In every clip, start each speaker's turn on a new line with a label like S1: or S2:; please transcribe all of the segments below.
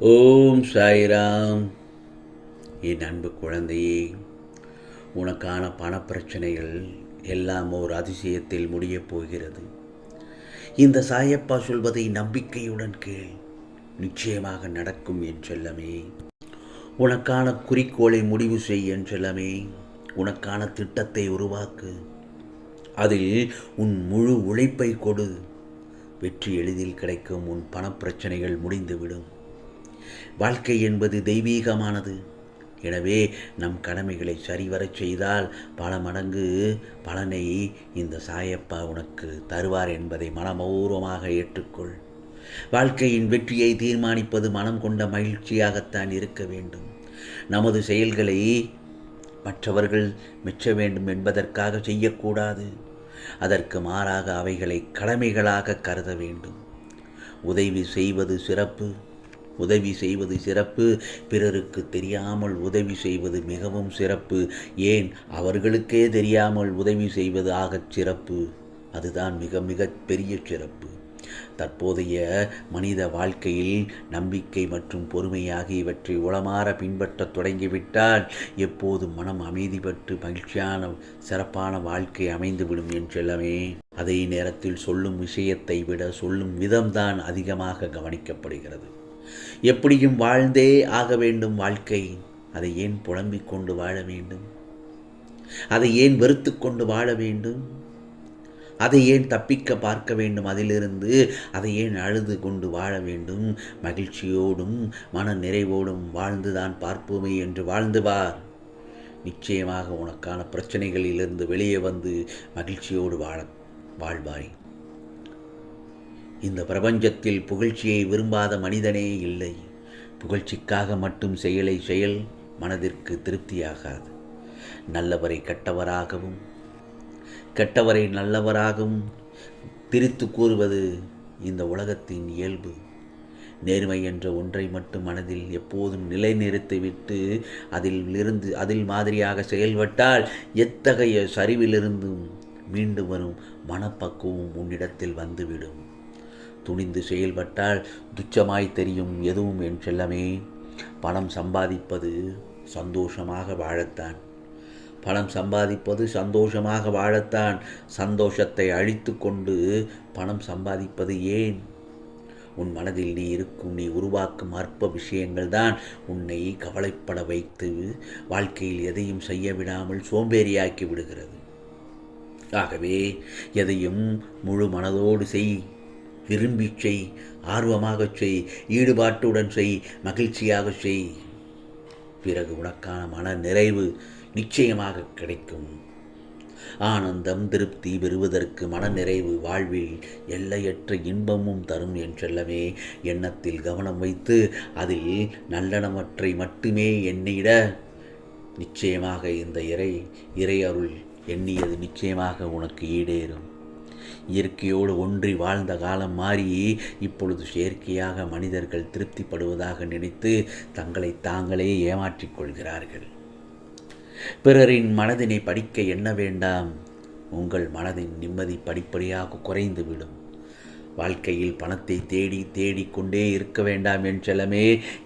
S1: ஓம் சாய்ராம். என் அன்பு குழந்தையே உனக்கான பணப்பிரச்சனைகள் எல்லாம் ஓர் அதிசயத்தில் முடியப் போகிறது. இந்த சாயப்பா சொல்வதை நம்பிக்கையுடன் கேள். நிச்சயமாக நடக்கும் என் செல்லமே. உனக்கான குறிக்கோளை முடிவு செய் என் செல்லமே. உனக்கான திட்டத்தை உருவாக்கு. அதில் உன் முழு உழைப்பை கொடு. வெற்றி எளிதில் கிடைக்கும். உன் பணப்பிரச்சனைகள் முடிந்துவிடும். வாழ்க்கை என்பது தெய்வீகமானது. எனவே நம் கடமைகளை சரிவரச் செய்தால் பல மடங்கு பலனை இந்த சாயப்பா உனக்கு தருவார் என்பதை மனமூர்வமாக ஏற்றுக்கொள். வாழ்க்கையின் வெற்றியை தீர்மானிப்பது மனம் கொண்ட மகிழ்ச்சியாகத்தான் இருக்க வேண்டும். நமது செயல்களை மற்றவர்கள் மெச்ச வேண்டும் என்பதற்காக செய்யக்கூடாது. அதற்கு மாறாக அவைகளை கடமைகளாக கருத வேண்டும். உதவி செய்வது சிறப்பு. உதவி செய்வது சிறப்பு. பிறருக்கு தெரியாமல் உதவி செய்வது மிகவும் சிறப்பு. ஏன்? அவர்களுக்கே தெரியாமல் உதவி செய்வது ஆகச் சிறப்பு. அதுதான் மிக மிக பெரிய சிறப்பு. தற்போதைய மனித வாழ்க்கையில் நம்பிக்கை மற்றும் பொறுமை ஆகியவற்றை உளமாற பின்பற்றத் தொடங்கிவிட்டால் எப்போதும் மனம் அமைதி பெற்று மகிழ்ச்சியான சிறப்பான வாழ்க்கை அமைந்துவிடும் என்றெல்லாமே அதே நேரத்தில் சொல்லும் விஷயத்தை விட சொல்லும் விதம்தான் அதிகமாக கவனிக்கப்படுகிறது. எப்படியும் வாழ்ந்தே ஆக வேண்டும் வாழ்க்கை. அதை ஏன் புலம்பிக் கொண்டு வாழ வேண்டும்? அதை ஏன் வெறுத்து கொண்டு வாழ வேண்டும்? அதை ஏன் தப்பிக்க பார்க்க வேண்டும்? அதிலிருந்து அதை ஏன் அழுது கொண்டு வாழ வேண்டும்? மகிழ்ச்சியோடும் மன நிறைவோடும் வாழ்ந்துதான் பார்ப்போமே என்று வாழ்ந்து வார். நிச்சயமாக உனக்கான பிரச்சனைகளிலிருந்து வெளியே வந்து மகிழ்ச்சியோடு வாழ வாழ்வாய். இந்த பிரபஞ்சத்தில் புகழ்ச்சியை விரும்பாத மனிதனே இல்லை. புகழ்ச்சிக்காக மட்டும் செயலை செயல் மனதிற்கு திருப்தியாகாது. நல்லவரை கெட்டவராகவும் கெட்டவரை நல்லவராகவும் பிரித்து கூறுவது இந்த உலகத்தின் இயல்பு. நேர்மை என்ற ஒன்றை மட்டும் மனதில் எப்போதும் நிலைநிறுத்திவிட்டு அதில் இருந்து அதில் மாதிரியாக செயல்பட்டால் எத்தகைய சரிவிலிருந்தும் மீண்டு வரும் மனப்பக்குவம் உன்னிடத்தில் வந்துவிடும். துணிந்து செயல்பட்டால் துச்சமாய் தெரியும் எதுவும் என் செல்லமே. பணம் சம்பாதிப்பது சந்தோஷமாக வாழத்தான். பணம் சம்பாதிப்பது சந்தோஷமாக வாழத்தான். சந்தோஷத்தை அழித்து கொண்டு பணம் சம்பாதிப்பது ஏன்? உன் மனதில் நீ இருக்கும் நீ உருவாக்கும் அற்ப விஷயங்கள் தான் உன்னை கவலைப்பட வைத்து வாழ்க்கையில் எதையும் செய்ய விடாமல் சோம்பேறியாக்கி விடுகிறது. ஆகவே எதையும் முழு மனதோடு செய். விரும்பிச் செய் ஆர்வமாகச் செய் ஈடுபாட்டுடன் செய் மகிழ்ச்சியாக செய். பிறகு உனக்கான மன நிறைவு நிச்சயமாக கிடைக்கும். ஆனந்தம் திருப்தி பெறுவதற்கு மனநிறைவு வாழ்வில் எல்லையற்ற இன்பமும் தரும் என்றெல்லாமே எண்ணத்தில் கவனம் வைத்து அதில் நல்லனவற்றை மட்டுமே எண்ணிட நிச்சயமாக இந்த இறை இறை அருள் எண்ணியது நிச்சயமாக உனக்கு ஈடேறும். இயற்கையோடு ஒன்றி வாழ்ந்த காலம் மாறி இப்பொழுது செயற்கையாக மனிதர்கள் திருப்திப்படுவதாக நினைத்து தங்களை தாங்களே ஏமாற்றிக் கொள்கிறார்கள். பிறரின் மனதினை படிக்க எண்ண வேண்டாம்? உங்கள் மனதின் நிம்மதி படிப்படியாக குறைந்துவிடும் வாழ்க்கையில் பணத்தை தேடி தேடிக்கொண்டே இருக்க வேண்டாம் என்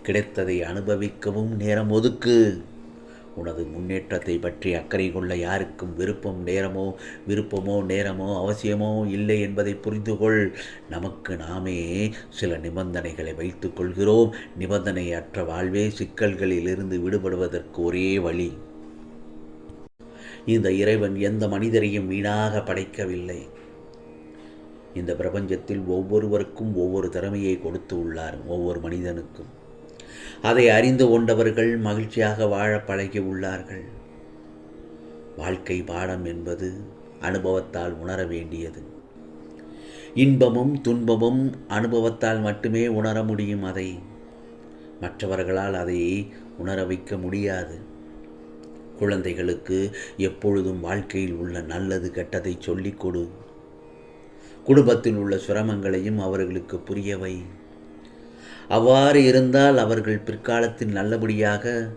S1: கிடைத்ததை அனுபவிக்கவும் நேரம் ஒதுக்கு. உனது முன்னேற்றத்தை பற்றி அக்கறை கொள்ள யாருக்கும் விருப்பம் நேரமோ விருப்பமோ நேரமோ அவசியமோ இல்லை என்பதை புரிந்து கொள் நமக்கு நாமே சில நிபந்தனைகளை வைத்துக் கொள்கிறோம். நிபந்தனையற்ற வாழ்வே சிக்கல்களிலிருந்து விடுபடுவதற்கு ஒரே வழி. இந்த இறைவன் எந்த மனிதரையும் வீணாக படைக்கவில்லை. இந்த பிரபஞ்சத்தில் ஒவ்வொருவருக்கும் ஒவ்வொரு திறமையை கொடுத்து உள்ளார் ஒவ்வொரு மனிதனுக்கும். அதை அறிந்து கொண்டவர்கள் மகிழ்ச்சியாக வாழ பழகி உள்ளார்கள். வாழ்க்கை பாடம் என்பது அனுபவத்தால் உணர வேண்டியது. இன்பமும் துன்பமும் அனுபவத்தால் மட்டுமே உணர முடியும் அதை. மற்றவர்களால் அதை உணர வைக்க முடியாது. குழந்தைகளுக்கு எப்பொழுதும் வாழ்க்கையில் உள்ள நல்லது கெட்டதை சொல்லிக் கொடு. குடும்பத்தில் உள்ள சிரமங்களையும் அவர்களுக்கு புரியவை. அவ்வாறு இருந்தால் அவர்கள் பிற்காலத்தில் நல்லபடியாக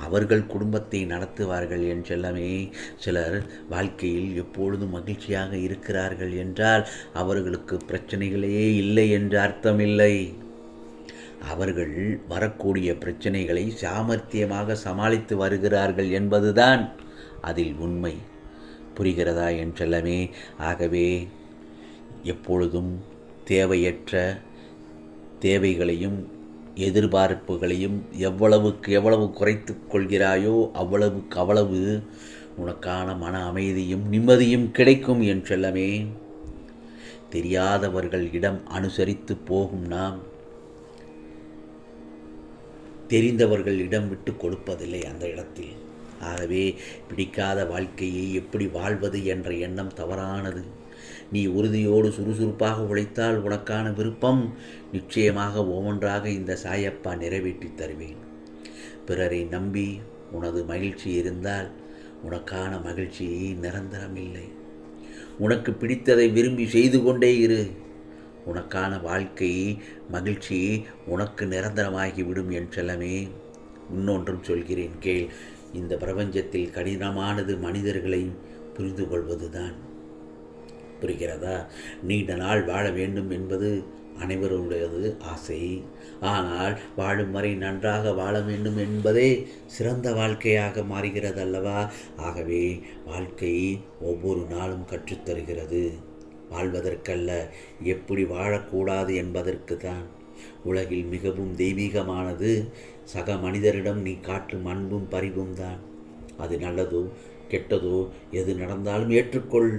S1: அவர்கள் குடும்பத்தை நடத்துவார்கள் என் செல்லமே. சிலர் வாழ்க்கையில் எப்பொழுதும் மகிழ்ச்சியாக இருக்கிறார்கள் என்றால் அவர்களுக்கு பிரச்சனைகளே இல்லை என்று அர்த்தமில்லை. அவர்கள் வரக்கூடிய பிரச்சனைகளை சாமர்த்தியமாக சமாளித்து வருகிறார்கள் என்பதுதான் அதில் உண்மை. புரிகிறதா என் செல்லமே? ஆகவே எப்பொழுதும் தேவையற்ற தேவைகளையும் எதிர்பார்ப்புகளையும் எவ்வளவுக்கு எவ்வளவு குறைத்து கொள்கிறாயோ அவ்வளவுக்கு அவ்வளவு உனக்கான மன அமைதியும் நிம்மதியும் கிடைக்கும் என் செல்லமே தெரியாதவர்கள் இடம் அனுசரித்து போகும் நாம். தெரிந்தவர்கள் இடம் விட்டு கொடுப்பதில்லை அந்த இடத்தில். ஆகவே பிடிக்காத வாழ்க்கையை எப்படி வாழ்வது என்ற எண்ணம் தவறானது. நீ உறுதியோடு சுறுசுறுப்பாக உழைத்தால் உனக்கான விருப்பம் நிச்சயமாக ஒவ்வொன்றாக இந்த சாயப்பா நிறைவேற்றி தருவேன். பிறரை நம்பி உனது மகிழ்ச்சி இருந்தால் உனக்கான மகிழ்ச்சி நிரந்தரமில்லை. உனக்கு பிடித்ததை விரும்பி செய்து கொண்டே இரு. உனக்கான வாழ்க்கை மகிழ்ச்சி உனக்கு நிரந்தரமாகிவிடும் என் செல்லமே. இன்னொன்றும் சொல்கிறேன் கேள். இந்த பிரபஞ்சத்தில் கடினமானது மனிதர்களை புரிந்து கொள்வதுதான் புரிகிறதா? நீண்ட நாள் வாழ வேண்டும் என்பது அனைவருடையது ஆசை. ஆனால் வாழும் வரை நன்றாக வாழ வேண்டும் என்பதே சிறந்த வாழ்க்கையாக மாறுகிறது அல்லவா ஆகவே வாழ்க்கை ஒவ்வொரு நாளும் கற்றுத்தருகிறது. வாழ்வதற்கல்ல எப்படி வாழக்கூடாது என்பதற்கு தான் உலகில் மிகவும் தெய்வீகமானது சக மனிதரிடம் நீ காட்டும் அன்பும் பரிவும் தான். அது நல்லதோ கெட்டதோ எது நடந்தாலும் ஏற்றுக்கொள்.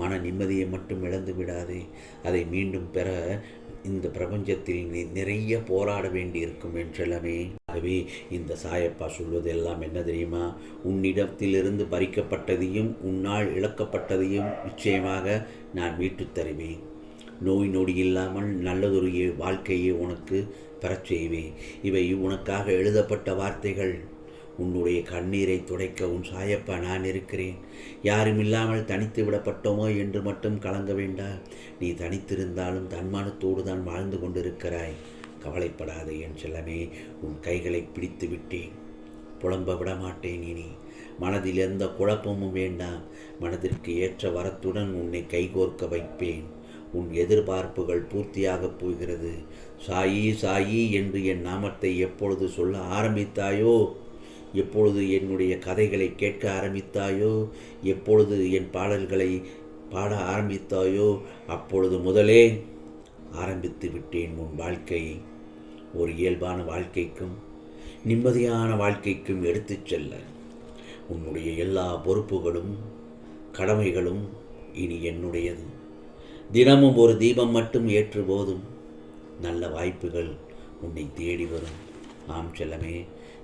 S1: மன நிம்மதியை மட்டும் இழந்து விடாதே. அதை மீண்டும் பெற இந்த பிரபஞ்சத்தில் நீ நிறைய போராட வேண்டியிருக்கும் என்றெல்லாமே. ஆகவே இந்த சாயப்பா சொல்வது எல்லாம் என்ன தெரியுமா? உன்னிடத்திலிருந்து பறிக்கப்பட்டதையும் உன்னால் இழக்கப்பட்டதையும் நிச்சயமாக நான் மீட்டு தருவேன். நோய் நொடி இல்லாமல் நல்லதொரு வாழ்க்கையை உனக்கு பெறச் செய்வேன். இவை உனக்காக எழுதப்பட்ட வார்த்தைகள். உன்னுடைய கண்ணீரை துடைக்க உன் சாயப்பா நான் இருக்கிறேன். யாரும் இல்லாமல் தனித்து விடப்பட்டோமோ என்று மட்டும் கலங்க வேண்டாம். நீ தனித்திருந்தாலும் தன்மானத்தோடு தான் வாழ்ந்து கொண்டிருக்கிறாய். கவலைப்படாதே என் செல்லமே உன் கைகளை பிடித்து விட்டேன். புலம்ப விட மாட்டேன் இனி. மனதில் எந்த குழப்பமும் வேண்டாம். மனதிற்கு ஏற்ற வரத்துடன் உன்னை கைகோர்க்க வைப்பேன். உன் எதிர்பார்ப்புகள் பூர்த்தியாகப் போகிறது. சாயி சாயி என்று என் நாமத்தை எப்பொழுது சொல்ல ஆரம்பித்தாயோ? எப்பொழுது என்னுடைய கதைகளை கேட்க ஆரம்பித்தாயோ எப்பொழுது என் பாடல்களை பாட ஆரம்பித்தாயோ அப்பொழுது முதலே ஆரம்பித்து விட்டேன் உன் வாழ்க்கை. ஒரு இயல்பான வாழ்க்கைக்கும் நிம்மதியான வாழ்க்கைக்கும் எடுத்துச் செல்ல. உன்னுடைய எல்லா பொறுப்புகளும் கடமைகளும் இனி என்னுடையது. தினமும் ஒரு தீபம் மட்டும் ஏற்று போதும் நல்ல வாய்ப்புகள் உன்னை தேடி வரும். ஆம் செல்லமே